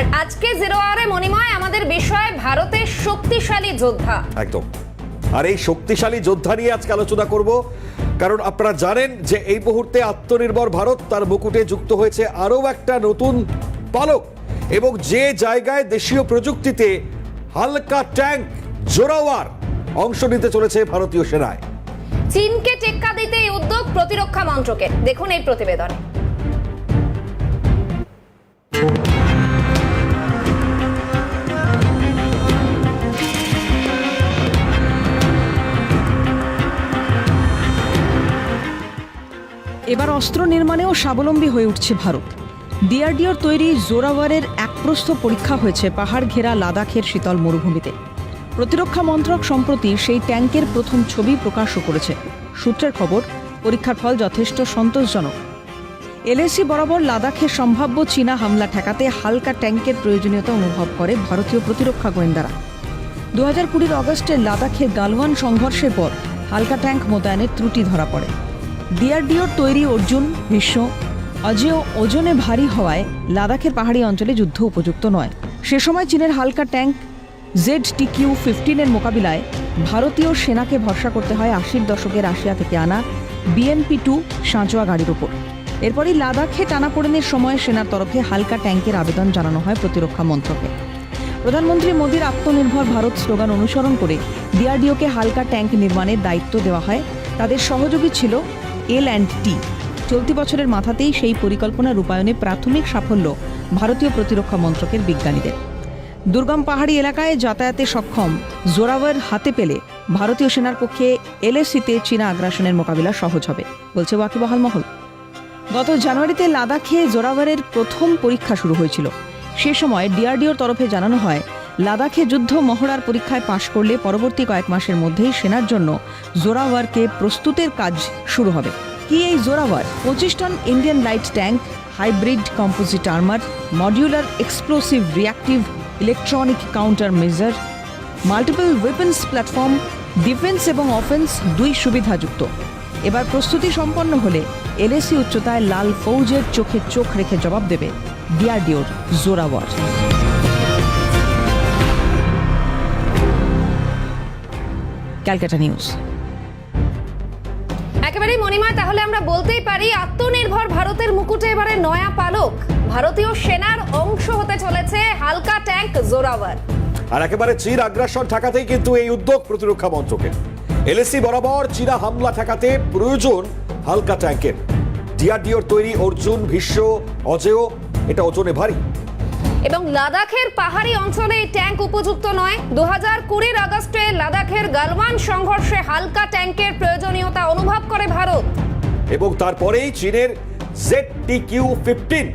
আর আজকে জিরো আওয়ারে মণিময় আমাদের বিষয় ভারতের শক্তিশালী যোদ্ধা। একদম। আর এই শক্তিশালী যোদ্ধা নিয়ে আজকে আলোচনা করব। কারণ আপনারা জানেন যে এই মুহূর্তে আত্মনির্ভর ভারত তার মুকুটে যুক্ত হয়েছে আরও একটা নতুন পালক এবং যে জায়গায় দেশীয় প্রযুক্তিতে হালকা ট্যাঙ্ক জোরাওয়ার অংশ নিতে চলেছে ভারতীয় সেনায়। চীনকে টেক্কা দিতে এই উদ্যোগ প্রতিরক্ষা মন্ত্রকের। দেখুন এই প্রতিবেদনে। এবার অস্ত্র নির্মাণেও স্বাবলম্বী হয়ে উঠছে ভারত। ডিআরডিওর তৈরি জোরাওয়ারের একপ্রস্থ পরীক্ষা হয়েছে পাহাড় ঘেরা লাদাখের শীতল মরুভূমিতে। প্রতিরক্ষা মন্ত্রক সম্প্রতি সেই ট্যাঙ্কের প্রথম ছবি প্রকাশও করেছে। সূত্রের খবর, পরীক্ষার ফল যথেষ্ট সন্তোষজনক। এলএসি বরাবর লাদাখের সম্ভাব্য চীনা হামলা ঠেকাতে হালকা ট্যাঙ্কের প্রয়োজনীয়তা অনুভব করে ভারতীয় প্রতিরক্ষা গোয়েন্দারা। দু হাজার কুড়ির অগস্টে লাদাখের গালওয়ান সংঘর্ষের পর হালকা ট্যাঙ্ক মোতায়েনের ত্রুটি ধরা পড়ে। ডিআরডিওর তৈরি অর্জুন, বিশ্ব, অজেয় ওজনে ভারী হওয়ায় লাদাখের পাহাড়ি অঞ্চলে যুদ্ধ উপযুক্ত নয়। সে সময় চীনের হালকা ট্যাঙ্ক জেড টি কিউ ফিফটিনের মোকাবিলায় ভারতীয় সেনাকে ভরসা করতে হয় আশির দশকের রাশিয়া থেকে আনা বিএনপি টু সাঁচোয়া গাড়ির ওপর। এরপরই লাদাখে টানাপোড়েনের সময় সেনার তরফে হালকা ট্যাঙ্কের আবেদন জানানো হয় প্রতিরক্ষা মন্ত্রকে। প্রধানমন্ত্রী মোদীর আত্মনির্ভর ভারত স্লোগান অনুসরণ করে ডিআরডিওকে হালকা ট্যাঙ্ক নির্মাণের দায়িত্ব দেওয়া হয়। তাদের সহযোগী ছিল এল অ্যান্ড টি। চলতি বছরের মাথাতেই সেই পরিকল্পনা রূপায়ণে প্রাথমিক সাফল্য ভারতীয় প্রতিরক্ষা মন্ত্রকের বিজ্ঞানীদের। দুর্গম পাহাড়ি এলাকায় যাতায়াতে সক্ষম, জোরাওয়ার হাতে পেলে ভারতীয় সেনার পক্ষে এলএসিতে চীনা আগ্রাসনের মোকাবিলা সহজ হবে, বলছে ওয়াকিবহাল মহল। গত জানুয়ারিতে লাদাখে জোরাওয়ারের প্রথম পরীক্ষা শুরু হয়েছিল। সে সময় ডিআরডিওর তরফে জানানো হয় লাদাখে যুদ্ধ মহড়ার পরীক্ষায় পাশ করলে পরবর্তী কয়েক মাসের মধ্যেই সেনার জন্য জোরাওয়ারকে প্রস্তুতের কাজ শুরু হবে। কি এই জোরাওয়ার? পঁচিশ ton Indian light tank, hybrid composite armour, modular explosive reactive electronic counter measure, multiple weapons platform, defence এবং অফেন্স দুই সুবিধাযুক্ত। এবার প্রস্তুতি সম্পন্ন হলে এলএসি উচ্চতায় লাল ফৌজের চোখে চোখ রেখে জবাব দেবে ডিআরডিওর জোরাওয়ার। ক্যালকাটা নিউজ। একেবারেই মণিময় তাহলে আমরা বলতেই পারি আত্মনির্ভর ভারতের মুকুটে এবারে নয়া পালক। ভারতীয় সেনার অংশ হতে চলেছে হালকা ট্যাঙ্ক জোরাওয়ার। আর একেবারে চীন আগ্রাসন ঠেকাতেই কিন্তু এই উদ্যোগ প্রতিরক্ষা মন্ত্রকের। এলএসি বরাবর চীনা হামলা ঠেকাতে প্রয়োজন হালকা ট্যাঙ্কের। ডিআরডিওর তৈরি অর্জুন ভীষ্ম অজেয় এটা ওজনে ভারী। এবং লাদাখের পাহাড়ি অঞ্চলে এই ট্যাঙ্ক উপযুক্ত নয়। দু হাজার কুড়ির আগস্টে লাদাখের গালওয়ান সংঘর্ষে হালকা ট্যাঙ্কের প্রয়োজনীয়তা অনুভব করে ভারত। এবং তারপরেই চীনের জেড টি কিউ ফিফটিন।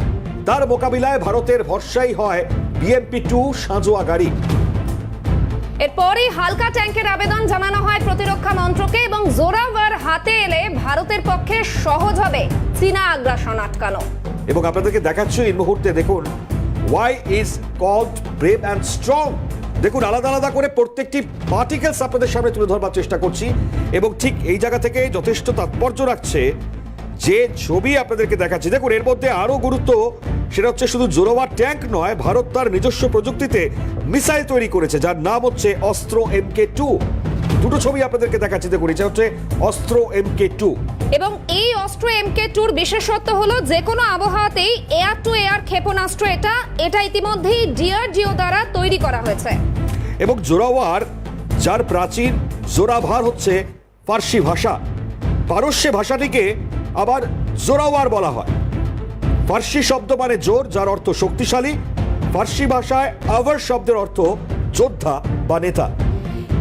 তার মোকাবিলায় ভারতের ভরসাই হয় বিএমপি টু সাঁজোয়া গাড়ি। এরপরই হালকা ট্যাঙ্কের আবেদন জানানো হয় প্রতিরক্ষা মন্ত্রকে এবং জোরাওয়ার হাতে এলে ভারতের পক্ষে সহজ হবে। চীনা আগ্রাসন আটকানো। এবং আপনাদেরকে দেখাচ্ছি এই মুহূর্তে দেখুন why is called brave and strong দেখুন, আলাদা আলাদা করে প্রত্যেকটি পার্টিকেলস আপনাদের সামনে তুলে ধরবার চেষ্টা করছি এবং ঠিক এই জায়গা থেকে যথেষ্ট তাৎপর্য রাখছে যে ছবি আপনাদেরকে দেখাচ্ছি। দেখুন, এর মধ্যে আরও গুরুত্ব, সেটা হচ্ছে শুধু জোরোয়া ট্যাঙ্ক নয়, ভারত তার নিজস্ব প্রযুক্তিতে মিসাইল তৈরি করেছে, যার নাম হচ্ছে অস্ত্র এম কে টু। দুটো ছবি আপনাদেরকে দেখাচ্ছি দেখুন এটা হচ্ছে অস্ত্র এম কে টু এবং এই অস্ত্র এমকে টুর বিশেষত্ব হলো যে কোনো আবহাওয়াতেই এয়ার টু এয়ার ক্ষেপণাস্ত্র এটা এটা ইতিমধ্যেই ডিআরডিও দ্বারা তৈরি করা হয়েছে। এবং জোরাওয়ার যার প্রাচীন জোরাভার হচ্ছে ফার্সি ভাষা। পারস্যে ভাষাটিকে আবার জোরাওয়ার বলা হয়। ফার্সি শব্দ মানে জোর যার অর্থ শক্তিশালী। ফার্সি ভাষায় আভার শব্দের অর্থ যোদ্ধা বা নেতা।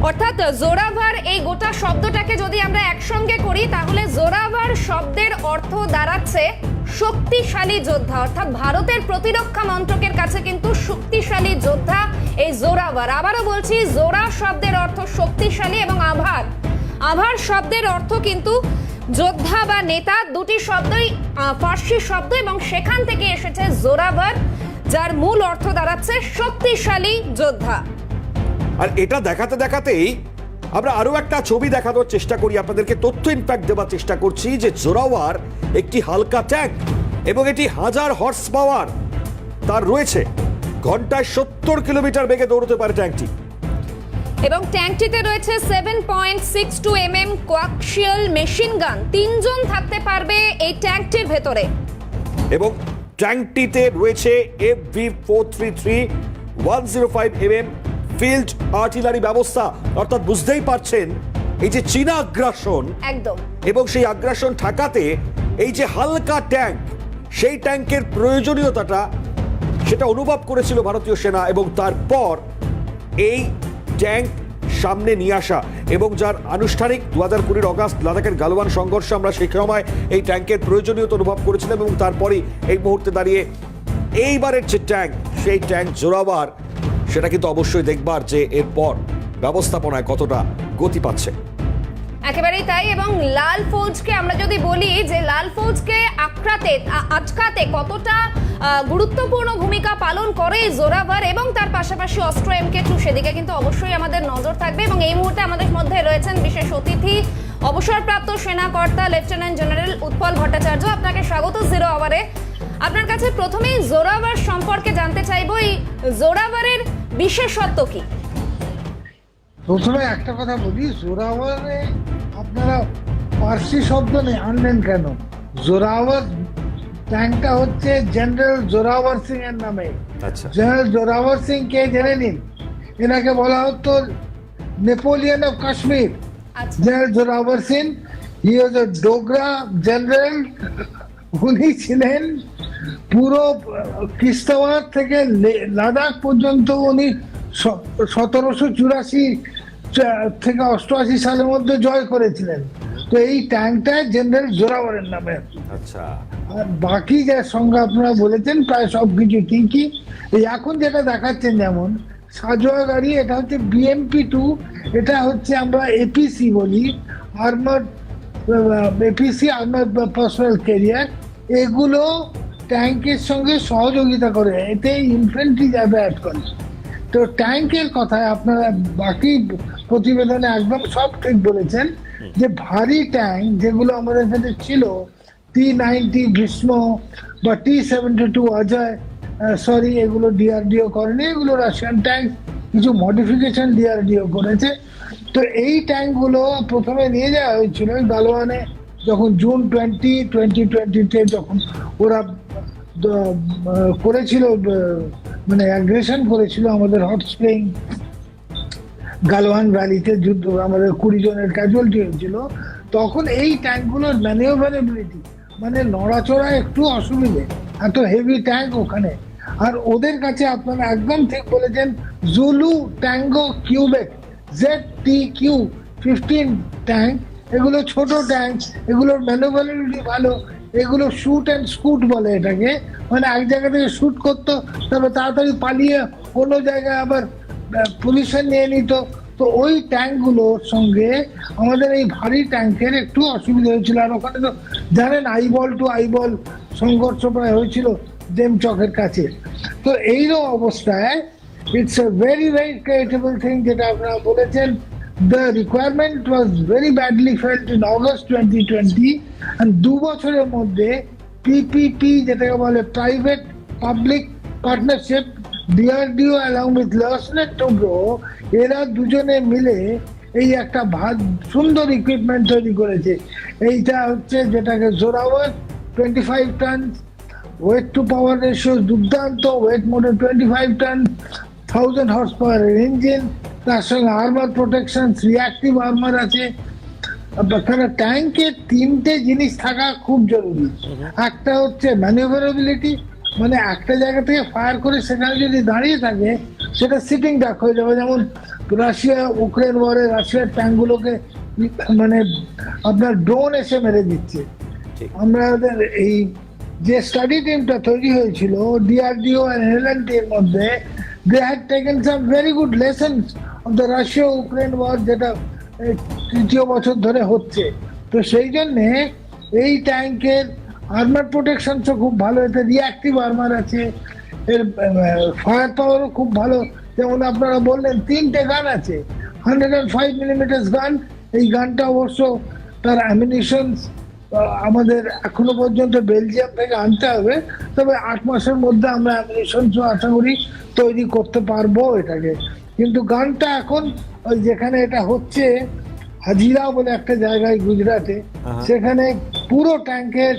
অর্থাৎ জোরাভার এই গোটা শব্দটাকে যদি আমরা একসঙ্গে করি, তাহলে জোরাভার শব্দের অর্থ দাঁড়াচ্ছে শক্তিশালী যোদ্ধা। অর্থাৎ ভারতের প্রতিরক্ষা মন্ত্রকের কাছে কিন্তু শক্তিশালী যোদ্ধা এই জোরাভার। আবারও বলছি, জোরা শব্দের অর্থ শক্তিশালী এবং আভার। আভার শব্দের অর্থ কিন্তু যোদ্ধা বা নেতা দুটি শব্দই ফার্সি শব্দ এবং সেখান থেকে এসেছে জোরাভার, যার মূল অর্থ দাঁড়াচ্ছে শক্তিশালী যোদ্ধা। আর এটা দেখাতে দেখাতেই আমরা আরও একটা ছবি দেখানোর চেষ্টা করি আপনাদেরকে তথ্য ইম্প্যাক্ট দেওয়ার চেষ্টা করছি যে জোরাওয়ার একটি হালকা ট্যাঙ্ক এবং এটি হাজার হর্স পাওয়ার তার রয়েছে। ঘন্টায় সত্তর কিলোমিটার বেগে দৌড়তে পারে ট্যাঙ্কটি এবং ট্যাঙ্কটিতে রয়েছে seven point six two M M coaxial machine gun তিনজন থাকতে পারবে এই ট্যাঙ্কটির ভেতরে। এবং ট্যাঙ্কটিতে রয়েছে F V four three three one zero five M M field artillery ব্যবস্থা অর্থাৎ বুঝতেই পারছেন এই যে চীনা আগ্রাসন একদম। এবং সেই আগ্রাসন ঠেকাতে এই যে হালকা ট্যাঙ্ক সেই ট্যাঙ্কের প্রয়োজনীয়তাটা সেটা অনুভব করেছিল ভারতীয় সেনা এবং তারপর এই ট্যাঙ্ক সামনে নিয়ে আসা এবং যার আনুষ্ঠানিক দু হাজার কুড়ির অগাস্ট লাদাখের গালওয়ান সংঘর্ষে আমরা সেই সময় এই ট্যাঙ্কের প্রয়োজনীয়তা অনুভব করেছিলাম এবং তারপরেই এই মুহূর্তে দাঁড়িয়ে এইবারের যে ট্যাঙ্ক সেই ট্যাঙ্ক জোরাবার সেটা কিন্তু অবশ্যই দেখবার যে এরপর ব্যবস্থাপনায় কতটা গতি পাচ্ছে। একেবারেই তাই এবং লাল ফৌজকে আমরা যদি বলি যে লাল ফৌজকে আক্রাতে আটকাতে কতটা গুরুত্বপূর্ণ ভূমিকা পালন করে জোরাভার এবং তার পাশাপাশি অস্ত্র এমকে টু সেদিকে কিন্তু অবশ্যই আমাদের নজর থাকবে এবং এই মুহূর্তে আমাদের মধ্যে রয়েছেন বিশেষ অতিথি, অবসরপ্রাপ্ত সেনাকর্তা, লেফটেন্যান্ট জেনারেল উৎপল ভট্টাচার্য। আপনাকে স্বাগত জিরো আওয়ারে। আপনার কাছে প্রথমেই জোরাভার সম্পর্কে জানতে চাইব, এই জোরাভারের বিশেষত্ব কি? প্রথমে একটা কথা বলি জোরাওয়ারে আপনারা পার্সি শব্দ নেই আনলেন কেন? জোরাওয়ার ট্যাঙ্কটা হচ্ছে জেনারেল জোরাওয়ার সিং এর নামে। আচ্ছা। জেনারেল জোরাওয়ার সিং কে জেনে নিন? এনাকে বলা হতো নেপোলিয়ন অফ কাশ্মীর। আচ্ছা। General Zorawar Singh he was a Dogra general উনি ছিলেন পুরো কিস্তাওয়ার থেকে লাদাখ পর্যন্ত উনি সতেরোশো চুরাশি থেকে অষ্টআশি সালের মধ্যে জয় করেছিলেন। তো এই ট্যাঙ্কটা জেনারেল জোরাওয়ারের নামে। আচ্ছা। আর বাকি যে সঙ্গে আপনারা বলেছেন প্রায় সব কিছু ঠিকই। এই এখন যেটা দেখাচ্ছেন যেমন সাজোয়া গাড়ি এটা হচ্ছে বিএমপি টু এটা হচ্ছে আমরা এপিসি বলি armour APC armour personnel carrier এগুলো ট্যাঙ্কের সঙ্গে সহযোগিতা করে, এতে ইনফ্যান্ট্রি যাবে অ্যাড করে। তো ট্যাঙ্কের কথায় আপনারা বাকি প্রতিবেদনে একদম সব ঠিক বলেছেন যে ভারী ট্যাঙ্ক যেগুলো আমাদের কাছে ছিল টি নাইনটি গ্রীষ্ম বা T seventy two Ajay sorry এগুলো ডিআরডিও করেনি, এগুলো রাশিয়ান ট্যাঙ্ক কিছু মডিফিকেশন ডিআরডিও করেছে। তো এই ট্যাঙ্কগুলো প্রথমে নিয়ে যাওয়া হয়েছিল গালোয়ানে যখন জুন টোয়েন্টি টোয়েন্টি টোয়েন্টিতে যখন ওরা করেছিল মানে অ্যাগ্রেশন করেছিল আমাদের হট স্প্রিং গালওয়ান ভ্যালিতে যুদ্ধ, আমাদের কুড়ি জনের ক্যাজুয়ালিটি হয়েছিল তখন এই ট্যাঙ্কগুলোর ম্যানিওভারেবিলিটি মানে নড়াচড়া একটু অসুবিধে, এত হেভি ট্যাঙ্ক ওখানে। আর ওদের কাছে আপনারা একদম ঠিক বলেছেন Zulu tango Quebec Z T Q fifteen tank এগুলো ছোট ট্যাঙ্ক এগুলোর ম্যানুভারেবিলিটি ভালো এগুলো শুট অ্যান্ড স্কুট বলে এটাকে। মানে এক জায়গা থেকে শুট করতো তারপর তাড়াতাড়ি পালিয়ে অন্য জায়গায় আবার পজিশন নিয়ে নিত। তো ওই ট্যাঙ্কগুলোর সঙ্গে আমাদের এই ভারী ট্যাঙ্কের একটু অসুবিধা হয়েছিল। আর ওখানে তো জানেন আইবল টু আইবল সংঘর্ষ প্রায় হয়েছিল ডেম চকের কাছে। তো এইরকম অবস্থায় it's a very very creditable thing যেটা আপনারা বলেছেন। The requirement was very badly felt in August twenty twenty দু বছরের মধ্যে পিপিপি যেটাকে বলে private public partnership DRDO along with Larsen Toubro এরা দুজনে মিলে এই একটা ভাত, সুন্দর ইকুইপমেন্ট তৈরি করেছে। এইটা হচ্ছে যেটাকে Zorawar twenty five ton weight to power ratio দুর্দান্ত ওয়েট মোটে twenty five ton thousand horse পাওয়ারের ইঞ্জিন সঙ্গে আর্মার প্রোটেকশন রিয়াক্টিভ আর্মার আছে। এখানে ট্যাঙ্কে তিনটে জিনিস থাকা খুব জরুরি। একটা হচ্ছে ম্যানিভারেবিলিটি মানে একটা জায়গা থেকে ফায়ার করে সেখানে যদি দাঁড়িয়ে থাকে সেটা সিটিং ডাক হয়ে যাবে। যেমন রাশিয়া ইউক্রেন ওয়ারে রাশিয়ার ট্যাঙ্কগুলোকে মানে আপনার ড্রোন এসে মেরে দিচ্ছে। আমরা এই যে স্টাডি টিমটা তৈরি হয়েছিল ডিআরডিও এন্ড এর মধ্যে they had taken some very good lessons the Russia Ukraine war যেটা তৃতীয় বছর ধরে হচ্ছে। তো সেই জন্যে এই ট্যাঙ্কের আর্মার প্রোটেকশন তো খুব ভালো, এতে রিয়াক্টিভ আর্মার আছে, এর ফায়ার পাওয়ারও খুব ভালো। যেমন আপনারা বললেন, তিনটে গান আছে হান্ড্রেড অ্যান্ড ফাইভ মিলিমিটার্স গান এই গানটা অবশ্য তার অ্যামিনিশন আমাদের এখনও পর্যন্ত বেলজিয়াম থেকে আনতে হবে। তবে আট মাসের মধ্যে আমরা অ্যামিনেশন আশা করি তৈরি করতে পারব এটাকে। কিন্তু গানটা এখন ওই যেখানে এটা হচ্ছে হাজিরা বলে একটা জায়গায় গুজরাটে সেখানে পুরো ট্যাঙ্কের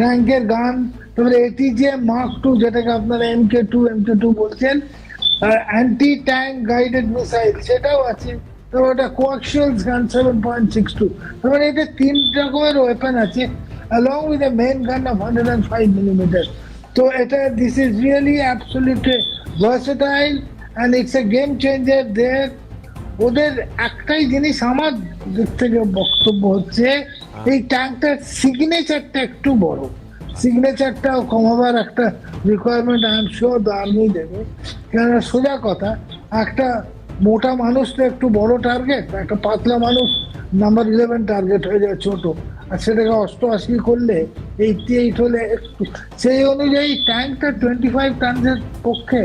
ট্যাঙ্কের গান তারপরে এটি যে মার্ক টু যেটাকে আপনারা M K two M K two বলছেন অ্যান্টি ট্যাঙ্ক গাইডেড মিসাইল সেটাও আছে তারপর ওটা কোয়াকশিয়াল গান সেভেন পয়েন্ট সিক্স টু তারপরে এটা তিন রকমের ওয়েপন আছে along with a main gun of 105 millimeter. তো এটা this is really absolutely versatile and it's a game changer দের ওদের একটাই জিনিস আমার দিক থেকে বক্তব্য হচ্ছে এই ট্যাঙ্কটার সিগনেচারটা একটু বড়। সিগনেচারটাও কমাবার একটা requirement I am sure the army দেবে। কেননা সোজা কথা একটা মোটা মানুষ তো একটু বড় টার্গেট একটা পাতলা মানুষ নাম্বার ইলেভেন টার্গেট হয়ে যায় ছোট। আর সেটাকে অষ্টআশি করলে এইটি এইট হলে একটু সেই অনুযায়ী ট্যাঙ্কটা টোয়েন্টি ফাইভ টানের পক্ষে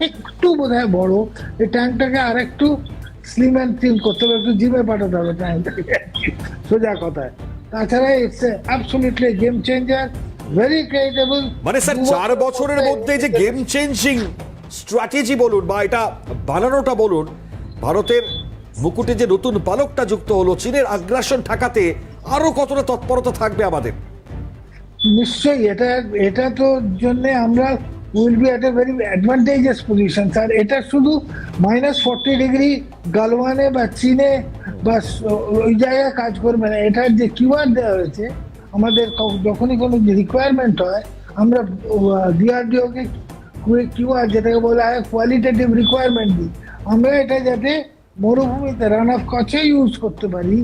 একটু বোধ হয় বড় এই ট্যাঙ্কটাকে আর একটু স্লিম অ্যান্ড ট্রিম করতে হবে একটু জিমে পাঠাতে হবে ট্যাঙ্কটাকে সোজা কথায়। তাছাড়া it's absolutely game changer very creditable মানে স্যার চার বছরের মধ্যে যে গেম চেঞ্জিং স্ট্র্যাটেজি বলুন বা এটা বানানোটা বলুন ভারতের মুকুটে যে নতুন পালকটা যুক্ত হলো চীনের আগ্রাসন ঠেকাতে আরও কতটা তৎপরতা থাকবে আমাদের? নিশ্চয়ই এটা এটা তো জন্য আমরা will be at a very advantageous position sir এটা শুধু মাইনাস ফর্টি ডিগ্রি গালওয়ানে বা চীনে বা ওই জায়গায় কাজ করবে না। এটার যে কিউআর দেওয়া হয়েছে, আমাদের যখনই কোনো রিকোয়ারমেন্ট হয়, আমরা ডিআরডিওকে কিউআর যেটাকে বলা হয় কোয়ালিটেটিভ রিকোয়ারমেন্ট দিই আমরা এটা যাতে মরুভূমিতে রান অফ কচে ইউজ করতে পারি।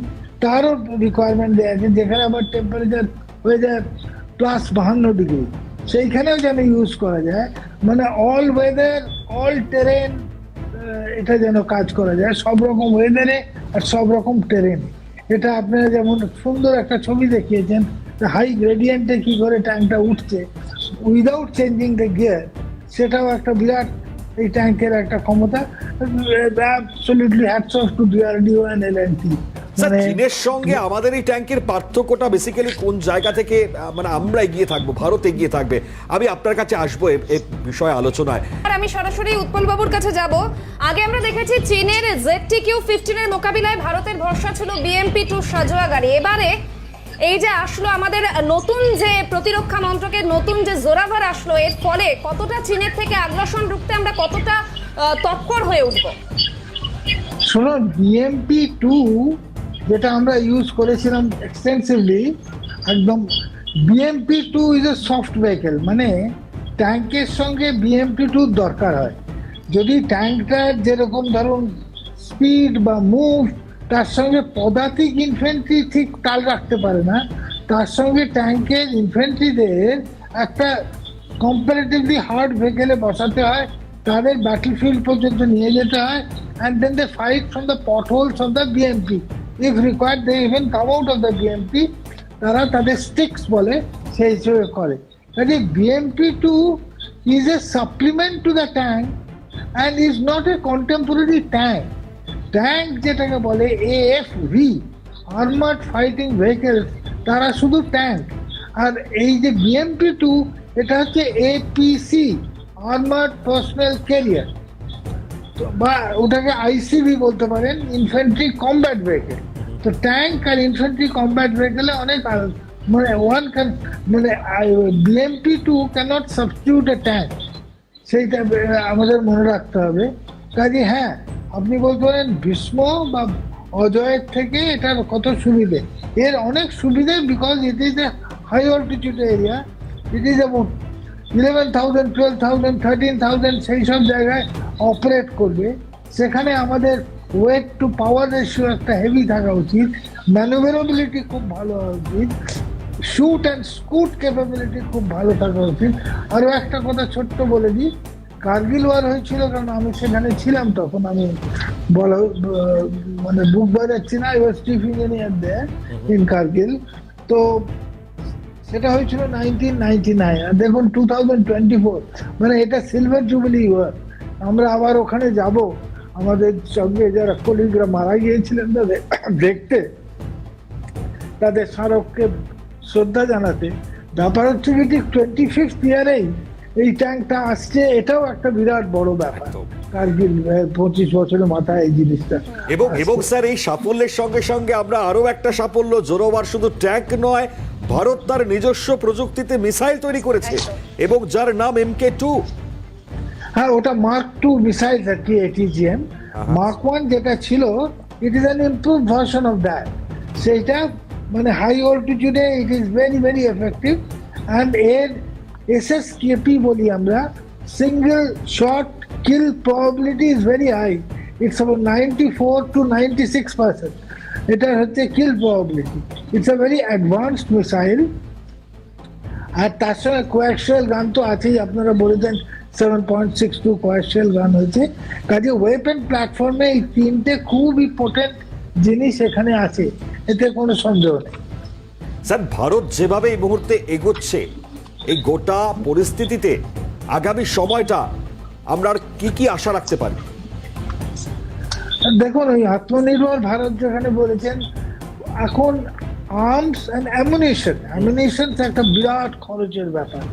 তারও রিকোয়ারমেন্ট দেওয়া আছে, যেখানে আবার টেম্পারেচার হয়ে যায় প্লাস বাহান্ন ডিগ্রি সেইখানেও যেন ইউজ করা যায়। মানে অল ওয়েদার অল টেরেন এটা যেন কাজ করা যায়। সব রকম ওয়েদারে আর সব রকম টেরেনে এটা আপনারা যেমন সুন্দর একটা ছবি দেখিয়েছেন হাই গ্রেডিয়েন্টে কি করে ট্যাঙ্কটা উঠছে। উইদাউট চেঞ্জিং দ্য গিয়ার সেটাও একটা বিরাট এই ট্যাঙ্কের একটা ক্ষমতা। Absolutely hats off to DRDO and L and T sir চীনের সঙ্গে আমাদের এই ট্যাঙ্কের পার্থক্যটা বেসিক্যালি কোন জায়গা থেকে মানে আমরা এগিয়ে থাকব ভারত এগিয়ে থাকবে? আমি আপনার কাছে আসব এ- এ বিষয়ে আলোচনায়। আর আমি সরাসরি উৎপল বাবুর কাছে যাব। আগে আমরা দেখেছি চীনের জেডটি কিউ ফিফটিনের মোকাবিলায় ভারতের ভরসা ছিল বিএমপি টু সাজোয়া গাড়ি। এবারে এই যে আসলো আমাদের নতুন যে প্রতিরক্ষা মন্ত্রকের নতুন যে জোরাভার আসলো এর ফলে কতটা চীনের থেকে আগ্রাসন রুখতে আমরা কতটা তৎপর হয়ে উঠবো? শোনো বিএমপি টু যেটা আমরা ইউজ করেছিলাম এক্সটেন্সিভলি একদম BMP two is a soft vehicle মানে ট্যাঙ্কের সঙ্গে বিএমপি টু দরকার হয়। যদি ট্যাঙ্কটার যেরকম ধরুন স্পিড বা মুভ তার সঙ্গে পদাতিক ইনফেন্ট্রি ঠিক তাল রাখতে পারে না, তার সঙ্গে ট্যাঙ্কের ইনফেন্ট্রিদের একটা কম্পারেটিভলি হার্ড ভেহিকেলে বসাতে হয়, তাদের ব্যাটল ফিল্ড পর্যন্ত নিয়ে যেতে হয় and then they fight from the pot holes of the BMP if required they even come out of the BMP তারা তাদের স্টিক্স বলে সেই হিসেবে করে। কাজে BMP two is a supplement to the tank and is not a contemporary tank tank যেটাকে বলে এএফভি armoured fighting vehicle তারা শুধু ট্যাঙ্ক আর এই যে বিএমপি টু এটা হচ্ছে এপিসি আর্মার্ড পার্সোনাল ক্যারিয়ার বা ওটাকে আইসিবি বলতে পারেন ইনফেন্ট্রি কমব্যাট ভেহিকেল তো ট্যাঙ্ক আর ইনফেন্ট্রি কমব্যাট ভেহিকেলে অনেক মানে ওয়ান ক্যান মানে BMP two cannot substitute a tank সেইটা আমাদের মনে রাখতে হবে। কাজে হ্যাঁ আপনি বলতে পারেন ভীষ্ম বা অজয়ের থেকে এটার কত সুবিধে? এর অনেক সুবিধে because it is a high altitude area it is about eleven thousand twelve thousand thirteen thousand সেই সব জায়গায় অপারেট করবে। সেখানে আমাদের ওয়েট টু পাওয়ার রেশিও একটা হেভি থাকা উচিত। ম্যানুভেরেবিলিটি খুব ভালো হওয়া উচিত। শুট অ্যান্ড স্কুট ক্যাপাবিলিটি খুব ভালো থাকা উচিত। আরও একটা কথা ছোট্ট বলে দিই কার্গিল ওয়ার হয়েছিল কারণ আমি সেখানে ছিলাম তখন আমি বলা মানে বুক বাজাচ্ছি না I was chief engineer there in Kargil. তো সেটা হয়েছিল নাইন আর দেখুন টু থাউজেন্ড টোয়েন্টি ফোর মানে এটা সিলভার জুবিলি ইয়ার আমরা আবার ওখানে যাব। আমাদের সঙ্গে যারা কলিগরা মারা গিয়েছিলেন তাদের দেখতে, তাদের স্মারককে শ্রদ্ধা জানাতে। ব্যাপার হচ্ছে কি, ঠিক টোয়েন্টি ফিফথ ইয়ারেই এই ট্যাঙ্কটা আসছে এটাও একটা বিরাট বড় ব্যাপার। কার্গিল পঁচিশ বছরের মাথায় এই জিনিসটা এবং এবং স্যার এই সাফল্যের সঙ্গে সঙ্গে আমরা আরও একটা সাফল্য জোরোবার শুধু ট্যাঙ্ক নয় ভারত তার নিজস্ব প্রযুক্তিতে মিসাইল তৈরি করেছে। এবং যার নাম এমকে টু হ্যাঁ ওটা মার্ক টু মিসাইল আর কি এটিজিএম মার্ক ওয়ান যেটা ছিল it is an improve version of that সেইটা মানে high অল্টিটিউডে it is very very effective and এর এসএস কেপি বলি আমরা single shot kill probability is very high it's about ninety four to ninety six percent এটা হচ্ছে kill probability it's a very advanced missile আর তার সঙ্গে coaxial gun তো আছেই, আপনারা বলেছেন seven point six two coaxial gun হয়েছে। কাজে ওয়েপেন প্ল্যাটফর্মে এই তিনটে খুব ইম্পর্টেন্ট জিনিস এখানে আছে, এতে কোনো সন্দেহ নেই। স্যার, ভারত যেভাবে এই মুহূর্তে এগোচ্ছে এই গোটা পরিস্থিতিতে আগামী সময়টা আমরা আর কি কি আশা রাখতে পারি? দেখুন ওই আত্মনির্ভর ভারত যেখানে বলেছেন, এখন আর্মস অ্যান্ড অ্যামুনিশন অ্যামুনিশন একটা বিরাট খরচের ব্যাপার।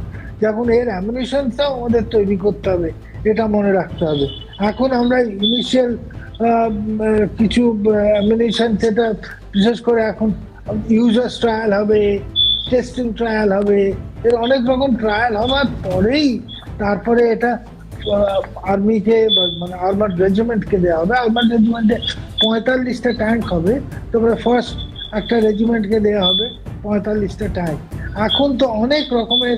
যখন এর অ্যামুনিশনটাও আমাদের তৈরি করতে হবে, এটা মনে রাখতে হবে। এখন আমরা ইনিশিয়াল কিছু অ্যামুনিশন সেটা, বিশেষ করে এখন ইউজার্স ট্রায়াল হবে টেস্টিং ট্রায়াল হবে, এর অনেক রকম ট্রায়াল হওয়ার পরেই তারপরে এটা আর্মিকে মানে আর্মার রেজিমেন্টকে দেওয়া হবে। আর্মার রেজিমেন্টে পঁয়তাল্লিশটা ট্যাঙ্ক হবে, তারপরে ফার্স্ট একটা রেজিমেন্টকে দেওয়া হবে, পঁয়তাল্লিশটা ট্যাঙ্ক এখন তো অনেক রকমের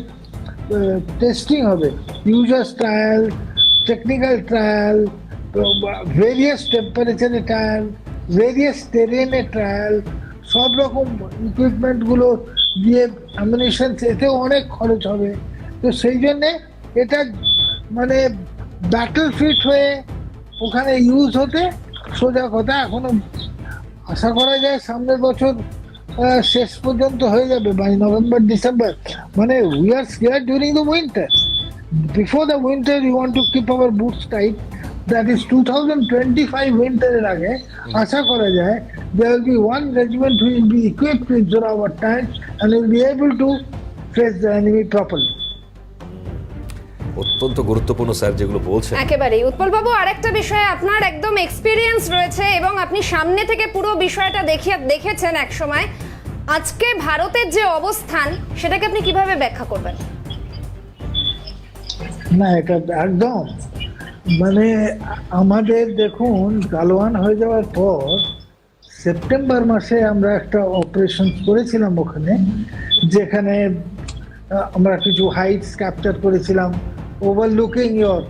টেস্টিং হবে। Users trial technical trial various টেম্পারেচারে ট্রায়াল ভেরিয়াস টেরেনে ট্রায়াল সব রকম ইকুইপমেন্টগুলো দিয়ে অ্যামিনেশন এতেও অনেক খরচ হবে। তো সেই জন্যে এটা মানে ব্যাটল ফিট হয়ে ওখানে ইউজ হতে সোজা কথা এখনও আশা করা যায় সামনের বছর আহ, শেষ পর্যন্ত হয়ে যাবে বাই নভেম্বর ডিসেম্বর মানে we are scare during the winter before the winter you want to keep our boots tight that is two thousand twenty five উইন্টারের আগে আশা করা যায় there will be one regiment who will be equipped with Zorawar tanks and will be able to face the enemy properly. অত্যন্ত গুরুত্বপূর্ণ sir যেগুলো বলছেন। একেবারেই। উৎপলবাবু আরেকটা বিষয়ে আপনার একদম এক্সপিরিয়েন্স রয়েছে এবং আপনি সামনে থেকে পুরো বিষয়টা দেখিয়ে দেখেছেন এক সময় আজকে ভারতের যে অবস্থান সেটাকে আপনি কীভাবে ব্যাখ্যা করবেন? না এটা একদম। মানে আমাদের দেখুন গালোয়ান হয়ে যাওয়ার পর সেপ্টেম্বর মাসে আমরা একটা অপারেশন করেছিলাম ওখানে, যেখানে আমরা কিছু হাইটস ক্যাপচার করেছিলাম overlooking your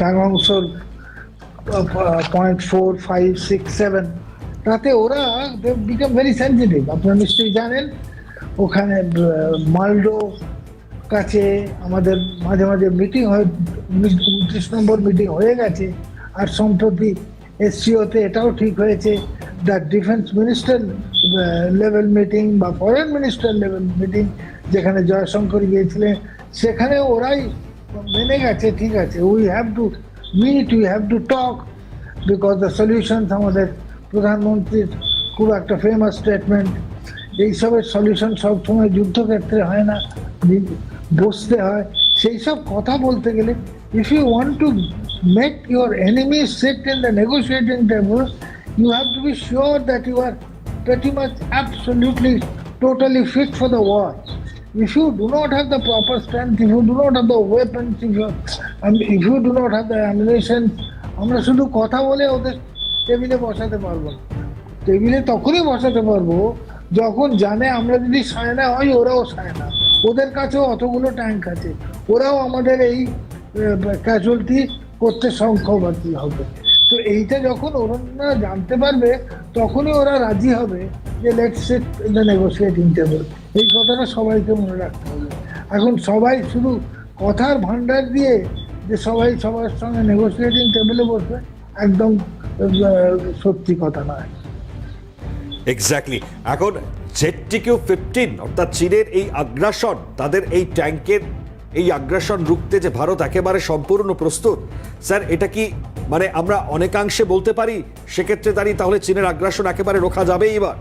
টাঙ্গংসর point four five six seven তাতে ওরা বিকাম ভেরি সেন্সিটিভ আপনারা নিশ্চয়ই জানেন, ওখানে মালডো কাছে আমাদের মাঝে মাঝে মিটিং হয় উনত্রিশ নম্বর মিটিং হয়ে গেছে। আর সম্প্রতি এসসিওতে এটাও ঠিক হয়েছে the defence minister level meeting বা ফরেন মিনিস্টার লেভেল মিটিং যেখানে জয়শঙ্কর গিয়েছিলেন, সেখানে ওরাই মেনে গেছে, ঠিক আছে we have to meet we have to talk because the solutions আমাদের প্রধানমন্ত্রীর খুব একটা ফেমাস স্টেটমেন্ট এইসবের সলিউশন সবসময় যুদ্ধক্ষেত্রে হয় না, বসতে হয় সেই সব কথা বলতে গেলে if you want to make your enemy sit in the negotiating table you have to be sure that you are pretty much absolutely totally fit for the war. If you do not have the proper strength, if you do not have the weapons, if you, and if you do not have the ammunition, আমরা শুধু কথা বলে ওদের টেবিলে বসাতে পারব না টেবিলে তখনই বসাতে পারব যখন জানে আমরা যদি সায়না হয় ওরাও সায়না ওদের কাছেও অতগুলো ট্যাঙ্ক আছে ওরাও আমাদের এই ক্যাজুয়ালিটি করতে সংখ্যবাদী হবে। তো এইটা যখন ওরা জানতে পারবে, তখনই ওরা রাজি হবে যে let set the negotiating table এই কথাটা সবাইকে মনে রাখতে হবে। এখন সবাই শুধু কথার ভান্ডার দিয়ে যে সবাই সবার সঙ্গে নেগোসিয়েটিং টেবিলে বসবে, একদম সত্যি কথা নয়। এক্স্যাক্টলি এখন জেটটিকিউ ফিফটিন অর্থাৎ চীনের এই আগ্রাসন, তাদের এই ট্যাঙ্কের এই আগ্রাসন রুখতে যে ভারত একেবারে সম্পূর্ণ প্রস্তুত স্যার এটা কি মানে আমরা অনেকাংশে বলতে পারি সেক্ষেত্রে দাঁড়িয়ে তাহলে চীনের আগ্রাসন একেবারে রোখা যাবে এবার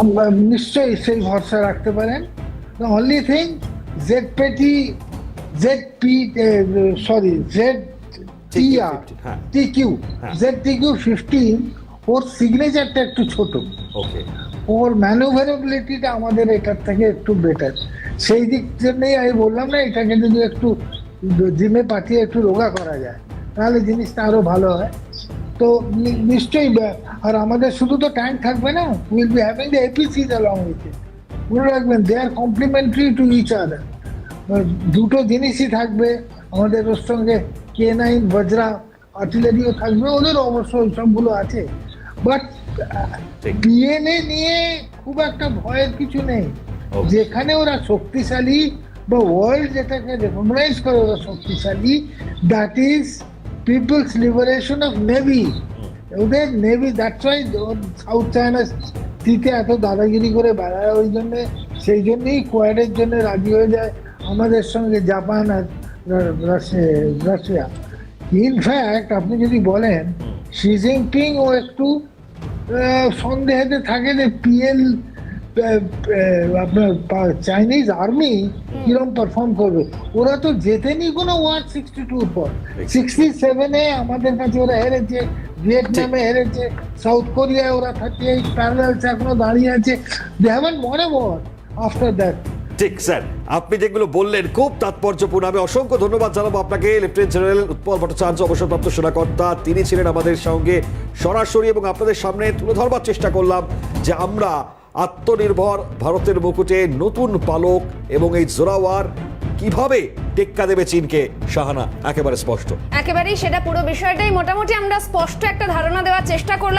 আমরা নিশ্চয়ই সেই ভরসা রাখতে পারেন only thing Z P T Z P sorry Z T R হ্যাঁ। T Q. Z T Q fifteen ওর সিগনেচারটা একটু ছোট ওকে ওর ম্যানুভারেবিলিটিটা আমাদের এটার থেকে একটু বেটার সেই দিক জন্যই আমি বললাম না, এটাকে যদি একটু জিমে পাঠিয়ে একটু রোগা করা যায়, তাহলে জিনিসটা আরও ভালো হয় তো নিশ্চয়ই আর আমাদের শুধু তো ট্যাঙ্ক থাকবে না will be having the APC along with it মনে রাখবেন they are complementary to each other দুটো জিনিসই থাকবে, আমাদের ওর সঙ্গে কে নাইন বজরা আর্টিলারিও থাকবে, ওদের অবশ্য সবগুলো আছে বাট ঠিক। ডিএনএ নিয়ে খুব একটা ভয়ের কিছু নেই. যেখানে ওরা শক্তিশালী বা ওয়ার্ল্ড যেটাকে রেকগনাইজ করে ওরা শক্তিশালী that is people's liberation of navy ওদের navy that's why South China সিতে এত দাদাগিরি করে বেড়ায় ওই জন্য সেই জন্যেই কোয়াডের জন্য রাজি হয়ে যায় আমাদের সঙ্গে জাপান আর রাশিয়া- ইনফ্যাক্ট আপনি যদি বলেন শি জিনপিং ও একটু সন্দেহেতে থাকে যে পিএল আপনার চাইনিজ আর্মি কিরম পারফর্ম করবে? ওরা তো জেতেনি কোনো ওয়ান সিক্সটি টুর পর সিক্সটি সেভেনে আমাদের কাছে ওরা হেরেছে ভিয়েতনামে হেরেছে সাউথ কোরিয়ায় ওরা থার্টি এইট প্যারালালস এখনও দাঁড়িয়ে আছে। দে হ্যাভেন মনে ওয়ার আফটার দ্যাট ঠিক স্যার। আপনি যেগুলো বললেন খুব তাৎপর্যপূর্ণ। আমি অসংখ্য ধন্যবাদ জানাব আপনাকে লেফটেন্যান্ট জেনারেল উৎপল ভট্টাচার্য অবসরপ্রাপ্ত সেনাকর্তা। তিনি ছিলেন আমাদের সঙ্গে সরাসরি এবং আপনাদের সামনে তুলে ধরবার চেষ্টা করলাম যে আমরা আত্মনির্ভর ভারতের মুকুটে নতুন পালক এবং এই জোরাওয়ার কীভাবে টেক্কা দেবে চীনকে? সাহানা একেবারে স্পষ্ট। একেবারেই সেটা পুরো বিষয়টাই। মোটামুটি আমরা স্পষ্ট একটা ধারণা দেওয়ার চেষ্টা করলাম।